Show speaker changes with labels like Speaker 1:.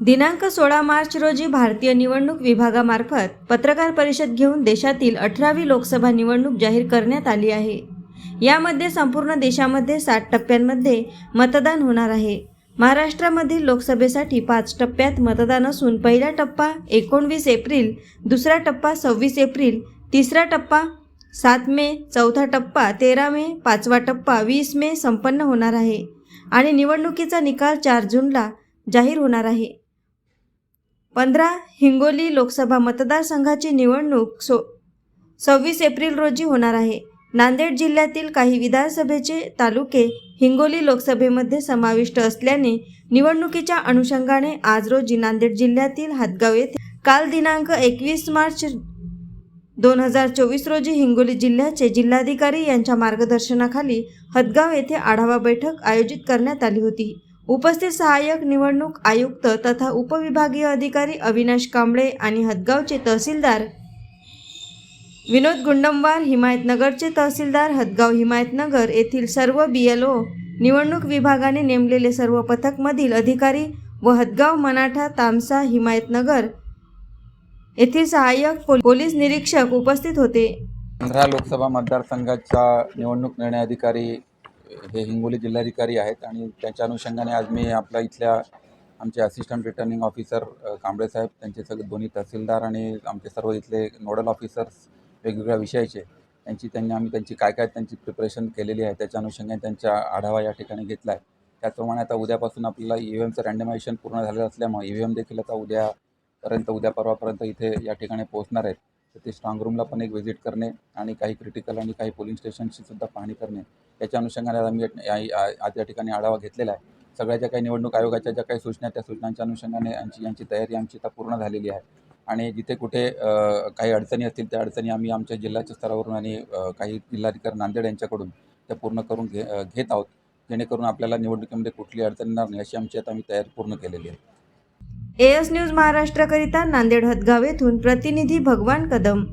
Speaker 1: दिनांक सोळा मार्च रोजी भारतीय निवडणूक विभागामार्फत पत्रकार परिषद घेऊन देशातील अठरावी लोकसभा निवडणूक जाहीर करण्यात आली आहे. यामध्ये संपूर्ण देशामध्ये सात टप्प्यांमध्ये मतदान होणार आहे. महाराष्ट्रामधील लोकसभेसाठी पाच टप्प्यात मतदान असून पहिला टप्पा एकोणवीस एप्रिल दुसरा टप्पा सव्वीस एप्रिल तिसरा टप्पा सात मे चौथा टप्पा तेरा मे पाचवा टप्पा वीस मे संपन्न होणार आहे आणि निवडणुकीचा निकाल चार जूनला जाहीर होणार आहे. पंधरा हिंगोली लोकसभा मतदारसंघाची निवडणूक सो सव्वीस एप्रिल रोजी होणार आहे. नांदेड जिल्ह्यातील काही विधानसभेचे तालुके हिंगोली लोकसभेमध्ये समाविष्ट असल्याने निवडणुकीच्या अनुषंगाने आज रोजी नांदेड जिल्ह्यातील हातगाव येथे काल दिनांक एकवीस मार्च दोन हजार चोवीस रोजी हिंगोली जिल्ह्याचे जिल्हाधिकारी यांच्या मार्गदर्शनाखाली हदगाव येथे आढावा बैठक आयोजित करण्यात आली होती. उपस्थित सहाय्यक निवडणूक आयुक्त तथा उपविभागीय अधिकारी अविनाश कांबळे आणि हदगावचे तहसीलदार विनोद गुंडमवार हिमायतनगरचे तहसीलदार हदगाव हिमायतनगर येथील सर्व बी एल ओ निवडणूक विभागाने नेमलेले सर्व पथकमधील अधिकारी व हदगाव मनाठा तामसा हिमायतनगर येथील सहाय्यक पोल- पोलीस निरीक्षक उपस्थित होते.
Speaker 2: आंध्रा लोकसभा मतदारसंघाचा निवडणूक निर्णय अधिकारी हे हिंगोली जिल्हाधिकारी आहेत आणि त्याच्या अनुषंगाने आज मी आपल्या इथल्या आमचे असिस्टंट रिटर्निंग ऑफिसर कांबळेसाहेब कांबळे साहेब त्यांचे सगळे दोन्ही तहसीलदार आणि आमचे सर्व इथले नोडल ऑफिसर्स वेगवेगळ्या विषयाचे त्यांची त्यांनी आम्ही त्यांची काय काय त्यांची प्रिपरेशन केलेली आहे त्याच्या अनुषंगाने त्यांचा आढावा या ठिकाणी घेतला आहे त्याचप्रमाणे आता उद्यापासून आपल्याला ई व्ही एमचं रँडमायझेशन पूर्ण झालेलं असल्यामुळे ई व्ही एम देखील आता उद्यापर्यंत उद्या परवापर्यंत इथे या ठिकाणी पोहोचणार आहेत. तर ते स्ट्रॉंग रूमला पण एक व्हिजिट करणे आणि काही क्रिटिकल आणि काही पोलिंग स्टेशनची सुद्धा पाहणी करणे. याच्या अनुषंगाने आम्ही आज या ठिकाणी आढावा घेतलेला आहे. सगळ्या ज्या काही निवडणूक आयोगाच्या ज्या काही सूचना त्या सूचनांच्या अनुषंगाने यांची यांची तयारी आमची आता पूर्ण झालेली आहे. आणि जिथे कुठे काही अडचणी असतील त्या अडचणी आम्ही आमच्या जिल्ह्याच्या स्तरावरून आणि काही जिल्हाधिकारी नांदेड यांच्याकडून त्या पूर्ण करून घे घेत आहोत. जेणेकरून आपल्याला निवडणुकीमध्ये कुठली अडचण येणार नाही अशी आमची आता आम्ही तयारी पूर्ण केलेली आहे.
Speaker 1: एस न्यूज महाराष्ट्राकरिता नांदेड हदगाव येथून प्रतिनिधी भगवान कदम.